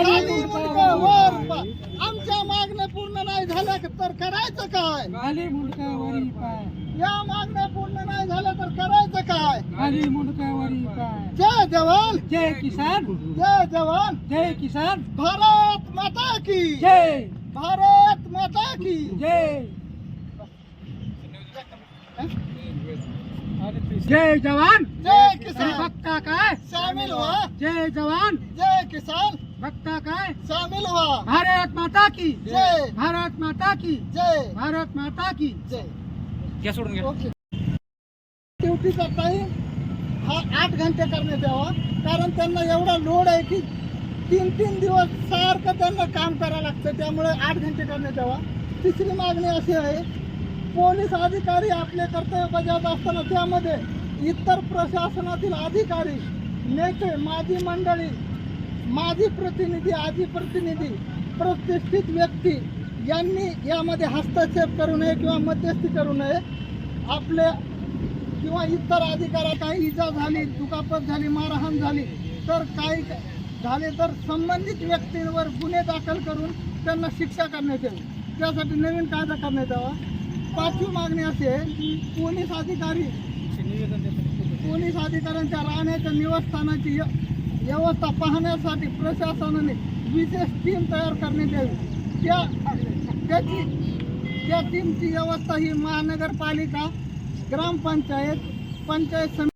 हो, आमच्या मागण्या पूर्ण नाही झाल्या तर करायचं काय? या मागण्या पूर्ण नाही झाल्या तर करायचं काय? जय जवान! जय किसान! जय जवान! जय किसान! भारत माता की! जय! भारत माता की! जय! जय जवान। जय किसान। बघता काय? शामिल व्हा जय जवान। जय किसान। बघता काय? शामिल व्हा भारत माता की। जय। भारत माता की। जय। भारत माता की। जय। घ्या सोडून घ्या ओके। ड्युटीचा टाईम हा आठ घंटे करण्यात यावा कारण त्यांना एवढा लोड आहे की तीन तीन दिवस सारखं त्यांना काम करावं लागतं. त्यामुळे आठ घंटे करण्यात यावा तिसरी मागणी अशी आहे पोलीस अधिकारी आपले कर्तव्य बजावत असताना त्यामध्ये इतर प्रशासनातील अधिकारी नेते माजी मंडळी माजी प्रतिनिधी आजी प्रतिनिधी प्रतिष्ठित व्यक्ती यांनी यामध्ये हस्तक्षेप करू नये किंवा मध्यस्थी करू नये. आपले किंवा इतर अधिकारा काही इजा झाली दुखापत झाली मारहाण झाली तर काही झाले तर संबंधित व्यक्तींवर गुन्हे दाखल करून त्यांना शिक्षा करण्यात यावी. त्यासाठी नवीन कायदा करण्यात यावा. पाचवी मागणी अशी आहे पोलीस अधिकारी पोलीस अधिकाऱ्यांच्या राहण्याच्या निवासस्थानाची य- व्यवस्था पाहण्यासाठी प्रशासनाने विशेष टीम तयार करण्यात यावी. त्या त्याची त्या टीमची व्यवस्था ही महानगरपालिका ग्रामपंचायत पंचायत समिती